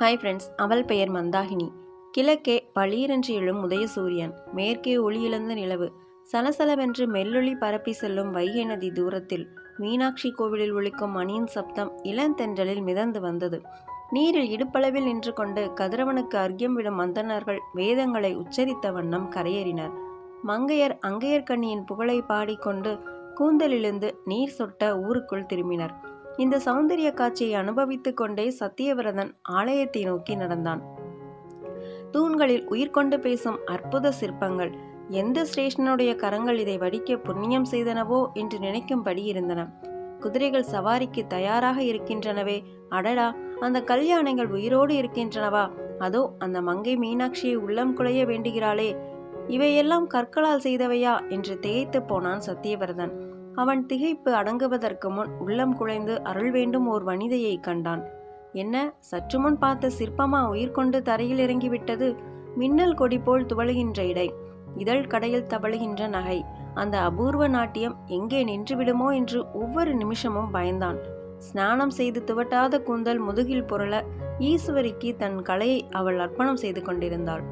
Hi friends அவள் பெயர் மந்தாகினி. கிழக்கே பளீரென்று எழும் உதயசூரியன் மேற்கே ஒளியிழந்த நிலவு. சலசலவென்று மெல்லொளி பரப்பி செல்லும் வைகை நதி தூரத்தில் மீனாட்சி கோவிலில் ஒழிக்கும் மணியின் சப்தம் இளந்தென்றலில் மிதந்து வந்தது. நீரில் இடுப்பளவில் நின்று கொண்டு கதிரவனுக்கு அர்க்கியம் விடும் மந்தனர்கள் வேதங்களை உச்சரித்த வண்ணம் கரையேறினர். மங்கையர் அங்கையர்கண்ணியின் புகழை பாடிக்கொண்டு கூந்தலிலிருந்து நீர் சொட்ட ஊருக்குள் திரும்பினர். இந்த சௌந்தரிய காட்சியை அனுபவித்துக் கொண்டே சத்தியவிரதன் ஆலயத்தை நோக்கி நடந்தான். தூண்களில் உயிர் கொண்டு பேசும் அற்புத சிற்பங்கள் எந்த ஸ்டேஷனுடைய கரங்கள் இதை வடிக்க புண்ணியம் செய்தனவோ என்று நினைக்கும்படி இருந்தன. குதிரைகள் சவாரிக்கு தயாராக இருக்கின்றனவே அடடா அந்த கல்யாணங்கள் உயிரோடு இருக்கின்றனவா? அதோ அந்த மங்கை மீனாட்சியை உள்ளம் குலைய வேண்டுகிறாளே இவையெல்லாம் கற்களால் செய்தவையா? என்று திகைத்து போனான் சத்தியவரதன் அவன் திகைப்பு அடங்குவதற்கு முன் உள்ளம் குலைந்து அருள் வேண்டும் ஓர் வனிதையை கண்டான். என்ன? சற்று முன் பார்த்த சிற்பமா? உயிர் கொண்டு தரையில் இறங்கிவிட்டது? மின்னல் கொடி போல் துவளுகின்ற இடை. இதழ் கடையில் தவழுகின்ற நகை. அந்த அபூர்வ நாட்டியம் எங்கே நின்று விடுமோ என்று ஒவ்வொரு நிமிஷமும் பயந்தான். ஸ்நானம் செய்து துவட்டாத கூந்தல் முதுகில் புரள ஈஸ்வரிக்கு தன் கலையை அவள் அர்ப்பணம் செய்து கொண்டிருந்தாள்.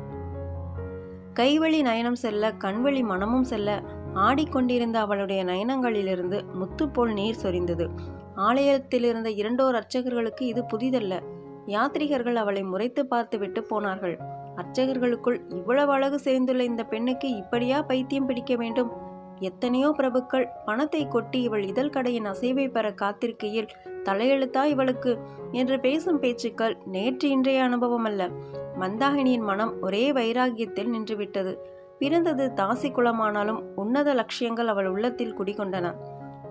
கைவழி நயனம் செல்ல கண்வழி மனமும் செல்ல ஆடிக்கொண்டிருந்த அவளுடைய நயனங்களிலிருந்து முத்துப்போல் நீர் சொரிந்தது. ஆலயத்திலிருந்த இரண்டோர் அர்ச்சகர்களுக்கு இது புதிதல்ல. யாத்ரிகர்கள் அவளை முறைத்து பார்த்துவிட்டு போனார்கள். அர்ச்சகர்களுக்குள் இவ்வளவு அழகு சேர்ந்துள்ள இந்த பெண்ணுக்கு இப்படியா பைத்தியம் பிடிக்க வேண்டும்? எத்தனையோ பிரபுக்கள் பணத்தை கொட்டி இவள் இதழ் கடையின் அசைவை பெற காத்திருக்கையில் தலையெழுத்தா இவளுக்கு என்று பேசும் பேச்சுக்கள் நேற்று இன்றைய அனுபவம் அல்ல மந்தாகினியின் மனம் ஒரே வைராகியத்தில் நின்றுவிட்டது. பிறந்தது தாசி குலமானாலும் உன்னத லட்சியங்கள் அவள் உள்ளத்தில் குடிகொண்டன.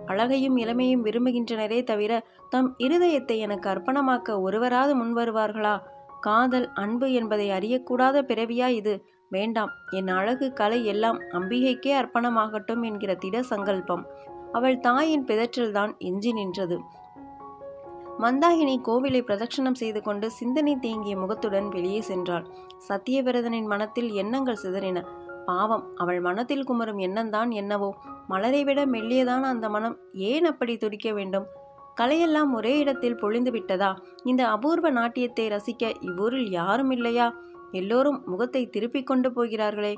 அழகையும் இளமையும் விரும்புகின்றனரே தவிர தம் இருதயத்தை எனக்கு அர்ப்பணமாக்க ஒருவராது முன்வருவார்களா காதல் அன்பு என்பதை அறியக்கூடாத பிறவியா இது? வேண்டாம் என் அழகு கலை எல்லாம் அம்பிகைக்கே அர்ப்பணமாகட்டும் என்கிற திட சங்கல்பம். அவள் தாயின் பிதற்றில்தான் எஞ்சி நின்றது. மந்தாகினி கோவிலை பிரதட்சணம் செய்து கொண்டு சிந்தனை தேங்கிய முகத்துடன் வெளியே சென்றாள். சத்தியவிரதனின் மனத்தில் எண்ணங்கள் சிதறின. பாவம். அவள் மனத்தில் குமரும் எண்ணம்தான் என்னவோ. மலரை விட மெல்லியதான அந்த மனம் ஏன் அப்படி துடிக்க வேண்டும்? கலையெல்லாம் ஒரே இடத்தில் பொழிந்து விட்டதா? இந்த அபூர்வ நாட்டியத்தை ரசிக்க இவ்வூரில் யாரும் இல்லையா? எல்லோரும் முகத்தை திருப்பிக் கொண்டு போகிறார்களே.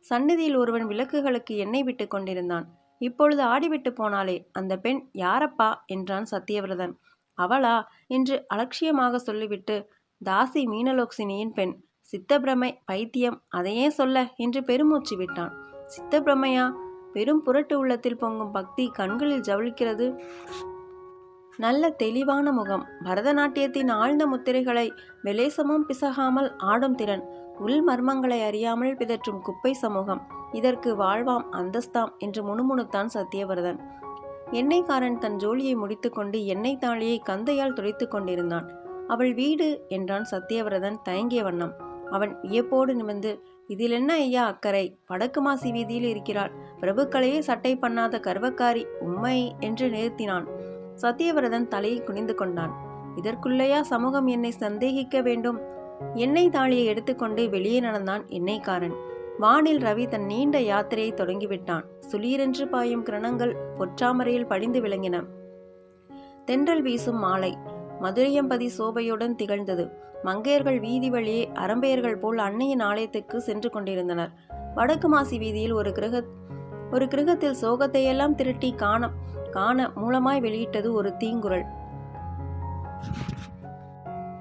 சந்நிதியில் ஒருவன் விளக்குகளுக்கு எண்ணெய் விட்டு கொண்டிருந்தான். இப்பொழுது ஆடிவிட்டு போனாலே அந்த பெண் யாரப்பா? என்றான் சத்தியவிரதன். அவளா? என்று அலட்சியமாக சொல்லிவிட்டு தாசி மீனலோக்சினியின் பெண் சித்தப்பிரமை பைத்தியம் அதையே சொல்ல என்று பெருமூச்சு விட்டான். சித்தப்பிரமையா? பெரும் புரட்டு உள்ளத்தில் பொங்கும் பக்தி கண்களில் ஜவுளிக்கிறது. நல்ல தெளிவான முகம். பரதநாட்டியத்தின் ஆழ்ந்த முத்திரைகளை விலேசமும் பிசகாமல் ஆடும் திறன். உள் மர்மங்களை அறியாமல் பிதற்றும் குப்பை சமூகம். இதற்கு வாழ்வாம் அந்தஸ்தாம் என்று முணுமுணுத்தான் சத்தியவரதன். எண்ணெய்காரன் தன் ஜோலியை முடித்துக்கொண்டு எண்ணெய் தாளியை கந்தையால் துடைத்து கொண்டிருந்தான். அவள் வீடு என்றான் சத்தியவிரதன் தயங்கிய வண்ணம். அவன் வியப்போடு நிமிர்ந்து இதில் என்ன ஐயா அக்கறை? வடக்கு மாசி வீதியில் இருக்கிறாள். பிரபுக்களையே சட்டை பண்ணாத கர்வக்காரி உண்மை என்று நிறுத்தினான். சத்தியவிரதன் தலையை குனிந்து கொண்டான். இதற்குள்ளேயா சமூகம் என்னை சந்தேகிக்க வேண்டும்? எண்ணெய் தாளியை எடுத்துக்கொண்டு வெளியே நடந்தான் எண்ணெய்க்காரன் வானில் ரவி தன் நீண்ட யாத்திரையை தொடங்கிவிட்டான். சுளீரென்று பாயும் கிரணங்கள் பொற்றாமரையில் படிந்து விளங்கின. தென்றல் வீசும் மாலை. மதுரையம்பதி சோபையுடன் திகழ்ந்தது. மங்கையர்கள் வீதி வழியே அரம்பையர்கள் போல் அன்னையின் ஆலயத்துக்கு சென்று கொண்டிருந்தனர். வடக்கு மாசி வீதியில் ஒரு கிரக ஒரு கிரகத்தில் சோகத்தையெல்லாம் திருட்டி காண காண மூலமாய் வெளியிட்டது ஒரு தீங்குரல்.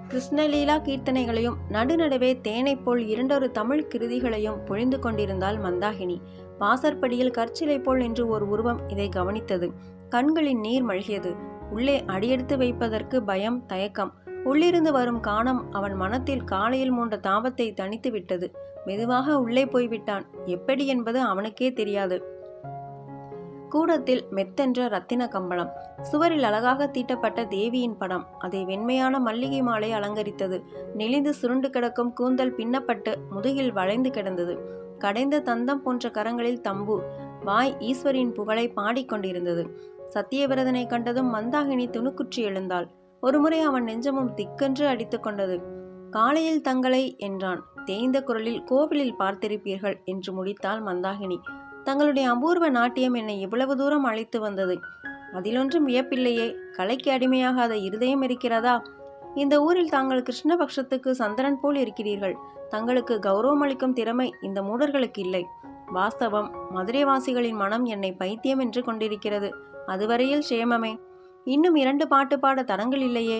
கிருஷ்ணலீலா கீர்த்தனைகளையும் நடுநடுவே தேனை போல் இரண்டொரு தமிழ் கிருதிகளையும் பொழிந்து கொண்டிருந்தாள் மந்தாகினி. வாசற்படியில் கற்சிலை போல் என்று ஒரு உருவம் இதை கவனித்தது. கண்களின் நீர் மழ்கியது உள்ளே அடியெடுத்து வைப்பதற்கு பயம் தயக்கம். உள்ளிருந்து வரும் காணம் அவன் மனத்தில் காலையில் மூன்ற தாபத்தை தணித்து விட்டது. மெதுவாக உள்ளே போய்விட்டான். எப்படி என்பது அவனுக்கே தெரியாது. கூடத்தில் மெத்தென்ற ரத்தின கம்பளம். சுவரில் அழகாக தீட்டப்பட்ட தேவியின் படம். அதை வெண்மையான மல்லிகை மாலை அலங்கரித்தது. நெளிந்து சுருண்டு கிடக்கும் கூந்தல் பின்னப்பட்டு முதுகில் வளைந்து கிடந்தது. கடைந்த தந்தம் போன்ற கரங்களில் தம்பு வாய் ஈஸ்வரின் புகழை பாடிக்கொண்டிருந்தது. சத்தியவிரதனை கண்டதும் மந்தாகினி துணுக்குற்றி எழுந்தாள். ஒருமுறை அவன் நெஞ்சமும் திக்கென்று அடித்துக்கொண்டது காலையில் தங்களை என்றான். தேய்ந்த குரலில் கோவிலில் பார்த்திருப்பீர்கள் என்று முடித்தாள் மந்தாகினி. தங்களுடைய அபூர்வ நாட்டியம் என்னை இவ்வளவு தூரம் அழைத்து வந்தது. அதிலொன்றும் வியப்பில்லையே. கலைக்கு அடிமையாகாத இருதயம் இருக்கிறதா? இந்த ஊரில் தாங்கள் கிருஷ்ணபக்ஷத்துக்கு சந்திரன் போல் இருக்கிறீர்கள். தங்களுக்கு கௌரவம் அளிக்கும் திறமை இந்த மூடர்களுக்கு இல்லை. வாஸ்தவம் மதுரைவாசிகளின் மனம் என்னை பைத்தியம் என்று கொண்டிருக்கிறது. அதுவரையில் சேமமே இன்னும் இரண்டு பாட்டு பாட தடங்கள் இல்லையே.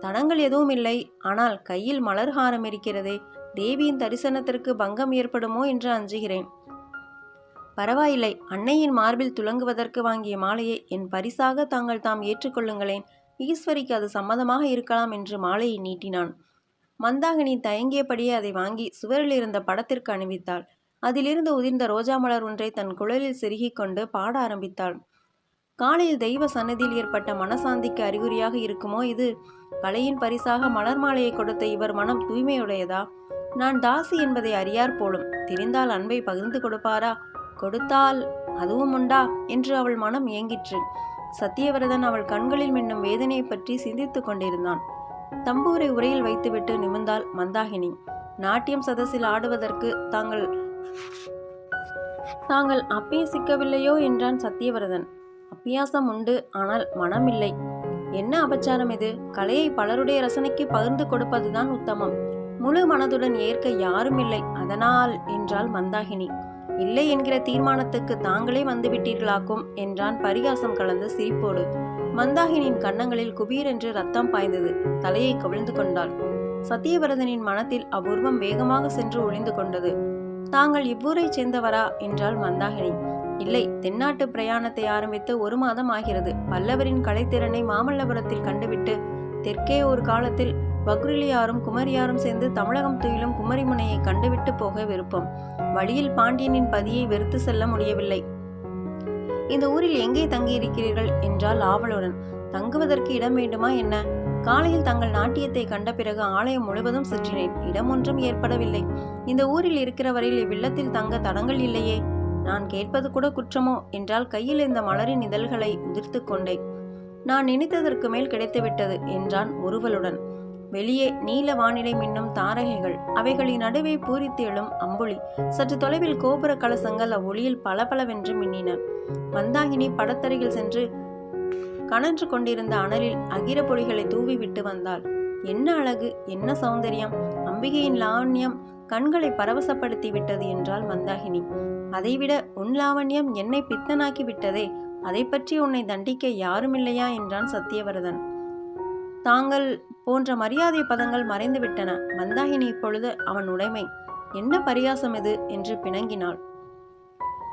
தடங்கள் எதுவும் இல்லை. ஆனால் கையில் மலர்ஹாரம் இருக்கிறதே. தேவியின் தரிசனத்திற்கு பங்கம் ஏற்படுமோ என்று அஞ்சுகிறேன். பரவாயில்லை. அன்னையின் மார்பில் துலங்குவதற்கு வாங்கிய மாலையை என் பரிசாக தாங்கள் தாம் ஏற்றுக்கொள்ளுங்களேன். ஈஸ்வரிக்கு அது சம்மதமாக இருக்கலாம் என்று மாலையை நீட்டினான். மந்தாகினி தயங்கியபடியே அதை வாங்கி சுவரில் இருந்த படத்திற்கு அணிவித்தாள். அதிலிருந்து உதிர்ந்த ரோஜா மலர் ஒன்றை தன் குழலில் செருகிக் கொண்டு பாட ஆரம்பித்தாள். காலையில் தெய்வ சன்னதியில் ஏற்பட்ட மனசாந்திக்கு அறிகுறியாக இருக்குமோ இது? கலையின் பரிசாக மலர் மாலையை கொடுத்த இவர் மனம் தூய்மையுடையதா? நான் தாசி என்பதை அறியார் போலும் தெரிந்தால் அன்பை பகிர்ந்து கொடுப்பாரா? கொடுத்தால் அதுவும் உண்டா? என்று அவள் மனம் ஏங்கிற்று. சத்தியவிரதன் அவள் கண்களில் மின்னும் வேதனையை பற்றி சிந்தித்துக் கொண்டிருந்தான். தம்பூரை உரையில் வைத்துவிட்டு நிமிர்ந்தாள் மந்தாகினி. நாட்டியம் சதஸில் ஆடுவதற்கு தாங்கள் தாங்கள் அப்பியசிக்கவில்லையோ என்றான் சத்தியவிரதன். அப்பியாசம் உண்டு ஆனால் மனம் இல்லை என்ன அபச்சாரம் இது? கலையை பலருடைய ரசனைக்கு பகிர்ந்து கொடுப்பதுதான் உத்தமம். முழு மனதுடன் ஏற்க யாரும் இல்லை. அதனால் என்றாள் மந்தாகினி. இல்லை என்கிற தீர்மானத்துக்கு தாங்களே வந்துவிட்டீர்களாக்கும் என்றான் பரிகாசம் கலந்த சிரிப்போடு. மந்தாகினியின் கன்னங்களில் குபீரென்று ரத்தம் பாய்ந்தது. தலையை கவிழ்ந்து கொண்டாள். சத்தியவரதனின் மனத்தில் அபூர்வம் வேகமாக சென்று ஒளிந்து கொண்டது. தாங்கள் இவ்வூரைச் சேர்ந்தவரா? என்றாள் மந்தாகினி. இல்லை தென்னாட்டு பிரயாணத்தை ஆரம்பித்து ஒரு மாதம் ஆகிறது. பல்லவரின் கலைத்திறனை மாமல்லபுரத்தில் கண்டுவிட்டு தெற்கே ஒரு காலத்தில் வக்ரிலியாரும் குமரியாரும் சேர்ந்து தமிழகம் துயிலும் குமரிமுனையை கண்டுவிட்டு போக விருப்பம். வழியில் பாண்டியனின் பதியை வெறுத்து செல்ல முடியவில்லை. இந்த ஊரில் எங்கே தங்கியிருக்கிறீர்கள்? என்றால் ஆவலுடன். தங்குவதற்கு இடம் வேண்டுமா என்ன? காலையில் தங்கள் நாட்டியத்தை கண்ட பிறகு ஆலயம் முழுவதும் சுற்றினேன். இடம் ஒன்றும் ஏற்படவில்லை. இந்த ஊரில் இருக்கிறவரையில் இவ்வில்லத்தில் தங்க தடங்கள் இல்லையே. நான் கேட்பது கூட குற்றமோ? என்றால் கையில் இருந்த மலரின் இதழ்களை உதிர்த்து கொண்டேன். நான் நினைத்ததற்கு மேல் கிடைத்துவிட்டது என்றான் ஒருவலுடன் வெளியே நீல வானிலை மின்னும் தாரகைகள் அவைகளின் நடுவே பூரித்து எழும் அம்புலி. சற்று தொலைவில் கோபுர கலசங்கள் அவ்வொளியில் பளபளவென்று மின்னின. மந்தாகினி படத்தருகில் சென்று கணன்று கொண்டிருந்த அனலில் அகிர பொடிகளை தூவி விட்டு வந்தாள். என்ன அழகு என்ன சௌந்தரியம்! அம்பிகையின் லாவண்யம் கண்களை பரவசப்படுத்தி விட்டது என்றாள் மந்தாகினி. அதைவிட உன் லாவண்யம் என்னை பித்தனாக்கி விட்டதே. அதை பற்றி உன்னை தண்டிக்க யாருமில்லையா என்றான் சத்தியவரதன். தாங்கள் போன்ற மரியாதை பதங்கள் மறைந்துவிட்டன மந்தாகினி இப்பொழுது அவன் உடைமை. என்ன பரியாசம் இது? என்று பிணங்கினாள்.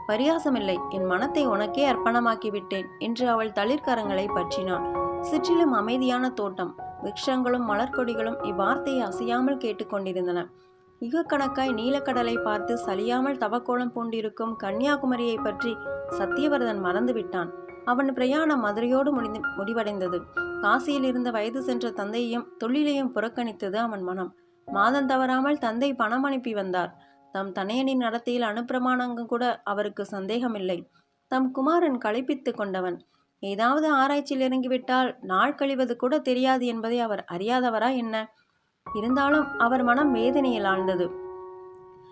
பரியாசமில்லை. என் மனத்தை உனக்கே அர்ப்பணமாக்கி விட்டேன் என்று அவள் தளிர்கரங்களை பற்றினாள். சிற்றிலும் அமைதியான தோட்டம். விக்ஷங்களும் மலர்கொடிகளும் இவ்வார்த்தையை அசையாமல் கேட்டுக்கொண்டிருந்தன யுகக்கணக்காய் நீலக்கடலை பார்த்து சலியாமல் தவக்கோலம் பூண்டிருக்கும் கன்னியாகுமரியை பற்றி சத்தியவரதன் மறந்துவிட்டான். அவன் பிரயாணம் மதுரையோடு முடிந்து முடிவடைந்தது. காசியில் இருந்த வயது சென்ற தந்தையையும் தொழிலையும் புறக்கணித்தது அவன் மனம். மாதம் தவறாமல் தந்தை பணம் அனுப்பி வந்தார். தம் தனையனின் நடத்தையில் அனுப்பிரமாணங்கும் கூட அவருக்கு சந்தேகமில்லை. தம் குமாரன் களைப்பித்து கொண்டவன். ஏதாவது ஆராய்ச்சியில் இறங்கிவிட்டால் நாள் கழிவது கூட தெரியாது என்பதை அவர் அறியாதவரா என்ன? இருந்தாலும் அவர் மனம் வேதனையில் ஆழ்ந்தது.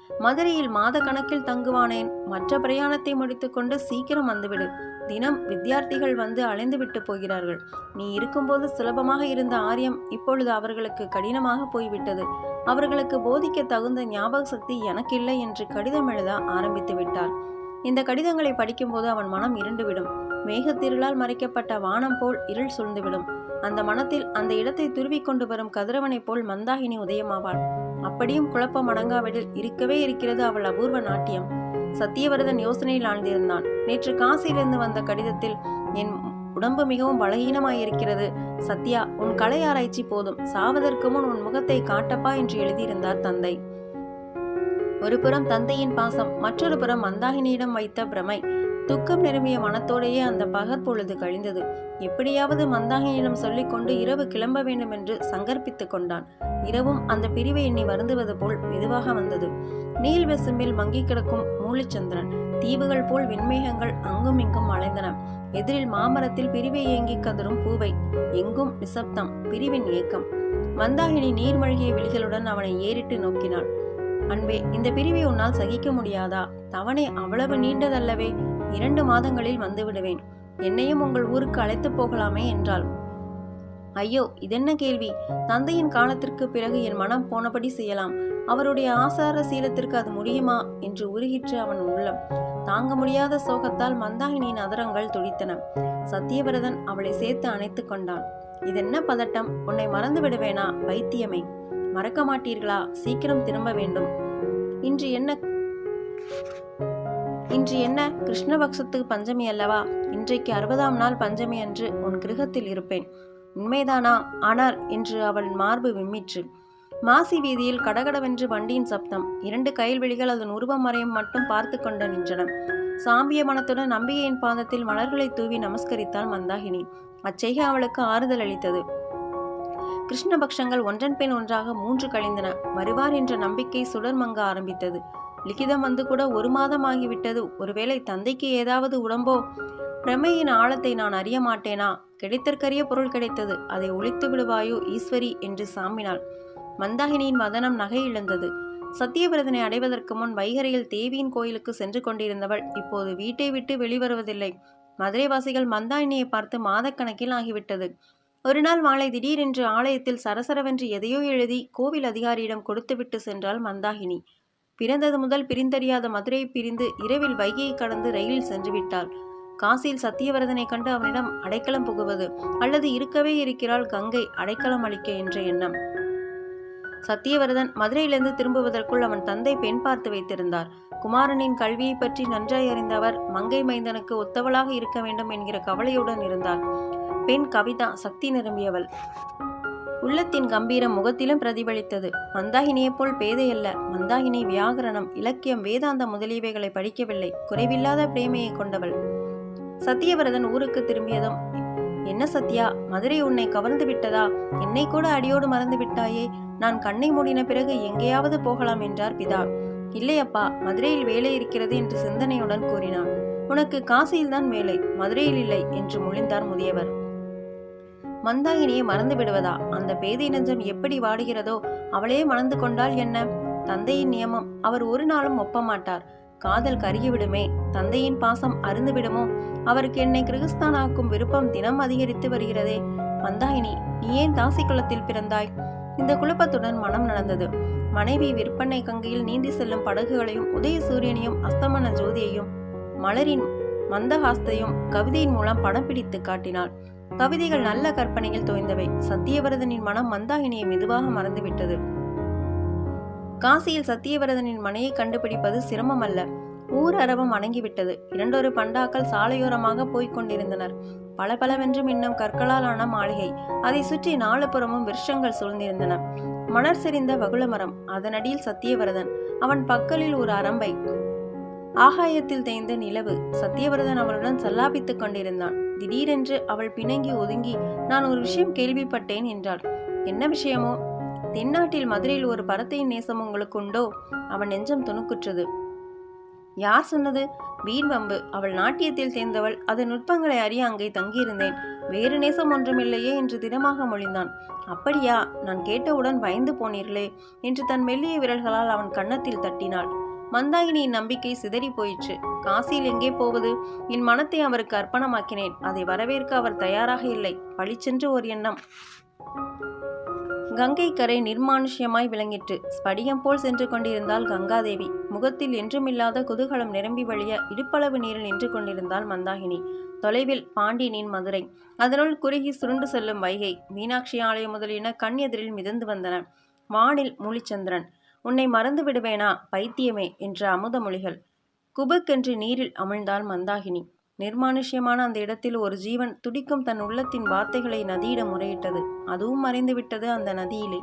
மதுரையில் மாத கணக்கில் தங்குவானேன். மற்ற பிரயாணத்தை முடித்துக்கொண்டு சீக்கிரம் வந்துவிடு. தினம் வித்தியார்த்திகள் வந்து அலைந்து விட்டு போகிறார்கள். நீ இருக்கும்போது சுலபமாக இருந்த ஆரியம் இப்பொழுது அவர்களுக்கு கடினமாக போய்விட்டது. அவர்களுக்கு போதிக்க தகுந்த ஞாபக சக்தி எனக்கில்லை என்று கடிதம் எழுத ஆரம்பித்து விட்டார் இந்த கடிதங்களை படிக்கும்போது அவன் மனம் இருண்டுவிடும். மேகத்திருளால் மறைக்கப்பட்ட வானம் போல் இருள் சூழ்ந்துவிடும். அந்த மனத்தில் அந்த இடத்தை துருவி கொண்டு வரும் கதிரவனைப் போல் மந்தாகினி உதயமாவாள். அப்படியும் குழப்பம் அடங்காவிடில் இருக்கவே இருக்கிறது அவள் அபூர்வ நாட்டியம். சத்தியவரதன் யோசனையில் ஆழ்ந்திருந்தான். நேற்று காசியிலிருந்து வந்த கடிதத்தில் என் உடம்பு மிகவும் பலகீனமாயிருக்கிறது. சத்யா உன் கலை ஆராய்ச்சி போதும். சாவதற்கு முன் உன் முகத்தை காட்டப்பா என்று எழுதியிருந்தார் தந்தை. ஒரு புறம் தந்தையின் பாசம் மற்றொரு புறம் மந்தாகினியிடம் வைத்த பிரமை. துக்கம் நிரம்பிய மனத்தோடையே அந்த பகற்பொழுது கழிந்தது. எப்படியாவது மந்தாகினியிடம் சொல்லிக்கொண்டு இரவு கிளம்ப வேண்டும் என்று சங்கற்பித்துக் கொண்டான். இரவும் அந்த பிரிவை எண்ணி வருந்துவது போல் மெதுவாக வந்தது. நீல் வெசும்பில் மங்கி கிடக்கும் மூலிச்சந்திரன் தீவுகள் போல் விண்மேகங்கள் அங்கும் இங்கும் அலைந்தன. எதிரில் மாமரத்தில் பிரிவை ஏங்கி கதரும் பூவை எங்கும் நிசப்தம் பிரிவின் ஏக்கம். மந்தாகினி நீர்மழ்கிய விழிகளுடன் அவனை ஏறிட்டு நோக்கினாள். அன்பே இந்த பிரிவை உன்னால் சகிக்க முடியாதா? தவணை அவ்வளவு நீண்டதல்லவே. இரண்டு மாதங்களில் வந்துவிடுவேன். என்னையும் உங்கள் ஊருக்கு அழைத்து போகலாமே என்றாள். ஐயோ இதென்ன கேள்வி? தந்தையின் காலத்திற்கு பிறகு என் மனம் போனபடி செய்யலாம். அவருடைய ஆசார சீலத்திற்கு அது முடியுமா? என்று உருகிற்று அவன் உள்ளம். தாங்க முடியாத சோகத்தால் மந்தாகினியின் அதரங்கள் துடித்தன. சத்தியவிரதன் அவளை சேர்த்து அணைத்து கொண்டான். இதென்ன பதட்டம்? உன்னை மறந்து விடுவேனா பைத்தியமே மறக்க மாட்டீர்களா? சீக்கிரம் திரும்ப வேண்டும். இன்று என்ன இன்று என்ன? கிருஷ்ணபக்ஷத்துக்கு பஞ்சமி அல்லவா? இன்றைக்கு அறுபதாம் நாள் பஞ்சமி அன்று உன் கிரகத்தில் இருப்பேன். உண்மைதானா? ஆனால் என்று அவள் மார்பு விம்மிற்று. மாசி வீதியில் கடகடவென்று வண்டியின் சப்தம். இரண்டு கயல்வெளிகள் அதன் உருவம் மறையும் மட்டும் பார்த்து கொண்டு நின்றன. சாம்பிய மனத்துடன் நம்பிக்கையின் பாதத்தில் மலர்களை தூவி நமஸ்கரித்தாள் மந்தாகினி. அச்செய்கை அவளுக்கு ஆறுதல் அளித்தது. கிருஷ்ணபக்ஷங்கள் ஒன்றன் பின் ஒன்றாக மூன்று கழிந்தன. வருவார் என்ற நம்பிக்கை சுடர் மங்க ஆரம்பித்தது. லிகிதம் வந்து கூட ஒரு மாதம் ஆகிவிட்டது. ஒருவேளை தந்தைக்கு ஏதாவது உடம்போ பிரமையின் ஆழத்தை நான் அறிய மாட்டேனா? கிடைத்தற்கரிய பொருள் கிடைத்தது. அதை ஒழித்து விடுவாயோ ஈஸ்வரி? என்று சாம்பினாள். மந்தாகினியின் வதனம் நகை இழந்தது. சத்தியவிரதனை அடைவதற்கு முன் வைகரையில் தேவியின் கோயிலுக்கு சென்று கொண்டிருந்தவள் இப்போது வீட்டை விட்டு வெளிவருவதில்லை. மதுரைவாசிகள் மந்தாயினியை பார்த்து மாதக்கணக்கில் ஆகிவிட்டது. ஒரு நாள் மாலை திடீரென்று ஆலயத்தில் சரசரவென்று எதையோ எழுதி கோவில் அதிகாரியிடம் கொடுத்துவிட்டு சென்றாள் மந்தாகினி. பிறந்தது முதல் பிரிந்தறியாத மதுரையை பிரிந்து இரவில் வைகையை கடந்து ரயிலில் சென்று விட்டாள். காசியில் சத்தியவரதனை கண்டு அவனிடம் அடைக்கலம் புகுவது அல்லது இருக்கவே இருக்கிறாள் கங்கை அடைக்கலம் அளிக்க என்ற எண்ணம். சத்தியவரதன் மதுரையிலிருந்து திரும்புவதற்குள் அவன் தந்தை பெண் பார்த்து வைத்திருந்தார். குமாரனின் கல்வியை பற்றி நன்றாய் அறிந்த அவர் மங்கை மைந்தனுக்கு ஒத்தவளாக இருக்க வேண்டும் என்கிற கவலையுடன் இருந்தார் பெண் கவிதா சக்தி நிரம்பியவள். உள்ளத்தின் கம்பீரம் முகத்திலும் பிரதிபலித்தது. மந்தாகினியைப் போல் பேதையல்ல. மந்தாகினி வியாகரணம் இலக்கியம் வேதாந்த முதலியவைகளை படிக்கவில்லை. குறைவில்லாத பிரேமையை கொண்டவள். சத்தியவரதன் ஊருக்கு திரும்பியதும் என்ன சத்யா மதுரை உன்னை கவர்ந்து விட்டதா? என்னை கூட அடியோடு மறந்து விட்டாயே? நான் கண்ணை மூடின பிறகு எங்கேயாவது போகலாம் என்றார் பிதா. இல்லையப்பா மதுரையில் வேலை இருக்கிறது என்று சிந்தனையுடன் கூறினான். உனக்கு காசியில்தான் வேலை. மதுரையில் இல்லை என்று மொழிந்தார் முதியவர். மந்தாகினியை மறந்து விடுவதா? அந்த பேதை நெஞ்சம் எப்படி வாடுகிறதோ அவளே மணந்து கொண்டால் என்ன? தந்தையின் நியமம். அவர் ஒரு நாளும் ஒப்பமாட்டார். காதல் கருகிவிடுமே. தந்தையின் பாசம் அருந்து விடுமோ? அவருக்கு என்னை கிருகிஸ்தானாக்கும் விருப்பம் தினம் அதிகரித்து வருகிறதே. மந்தாகினி நீ ஏன் தாசி குளத்தில் பிறந்தாய்? இந்த குழப்பத்துடன் மனம் நடந்தது மனைவி விற்பனை கங்கையில் நீந்தி செல்லும் படகுகளையும் உதய சூரியனையும் அஸ்தமன ஜோதியையும் மலரின் மந்தஹாஸ்தையும் கவிதையின் மூலம் படம் பிடித்து காட்டினாள். கவிதைகள் நல்ல கற்பனையில் தோய்ந்தவை. சத்தியவரதனின் மனம் மந்தாகினியை மெதுவாக மறந்துவிட்டது. காசியில் சத்தியவரதனின் மனையை கண்டுபிடிப்பது சிரமம் அல்ல ஊர் அரவம் அடங்கிவிட்டது. இரண்டொரு பண்டாக்கள் சாலையோரமாக போய்க் கொண்டிருந்தனர். பலவென்றும் இன்னும் கற்களால் ஆன மாளிகை. அதை சுற்றி நாலு புறமும் விருஷங்கள் சூழ்ந்திருந்தன. மலர் செறிந்த வகுளமரம். அதனடியில் சத்தியவரதன். அவன் பக்கலில் ஒரு அரம்பை. ஆகாயத்தில் தேய்ந்த நிலவு சத்தியவரதன் அவளுடன் சல்லாபித்துக் கொண்டிருந்தான். திடீரென்று அவள் பிணங்கி ஒதுங்கி நான் ஒரு விஷயம் கேள்விப்பட்டேன் என்றாள். என்ன விஷயமோ? தென்னாட்டில் மதுரையில் ஒரு பரத்தையின் நேசம் உங்களுக்கு உண்டோ அவன் நெஞ்சம் துணுக்குற்றது. யார் சொன்னது? வீண் வம்பு. அவள் நாட்டியத்தில் தேர்ந்தவள். அதன் நுட்பங்களை அறிய அங்கே தங்கியிருந்தேன். வேறு நேசம் ஒன்றுமில்லையே என்று திடமாக மொழிந்தான். அப்படியா? நான் கேட்டவுடன் பயந்து போனீர்களே என்று தன் மெல்லிய விரல்களால் அவன் கன்னத்தில் தட்டினாள். மந்தாகினியின் நம்பிக்கை சிதறி போயிற்று. காசியில் எங்கே போவது? என் மனத்தை அவருக்கு அர்ப்பணமாக்கினேன். அதை வரவேற்க அவர் தயாராக இல்லை. பழிச்சென்று ஒரு எண்ணம். கங்கை கரை நிர்மானுஷ்யமாய் விளங்கிற்று. ஸ்படிகம் போல் சென்று கொண்டிருந்தாள் கங்காதேவி. முகத்தில் என்றுமில்லாத குதூகலம் நிரம்பி வழிய இடுப்பளவு நீரில் நின்று கொண்டிருந்தாள் மந்தாகினி. தொலைவில் பாண்டியனின் மதுரை. அதனுள் குறுகி சுருண்டு செல்லும் வைகை. மீனாட்சி ஆலயம் முதலியன கண் எதிரில் மிதந்து வந்தன. வானில் முழிச்சந்திரன் உன்னை மறந்து விடுவேனா பைத்தியமே! என்ற அமுதமொழிகள் குபுக்கென்று நீரில் அமிழ்ந்தாள் மந்தாகினி. நிர்மானுஷ்யமான அந்த இடத்தில் ஒரு ஜீவன் துடிக்கும் தன் உள்ளத்தின் வார்த்தைகளை நதியிடம் முறையிட்டது. அதுவும் மறைந்துவிட்டது அந்த நதியிலே.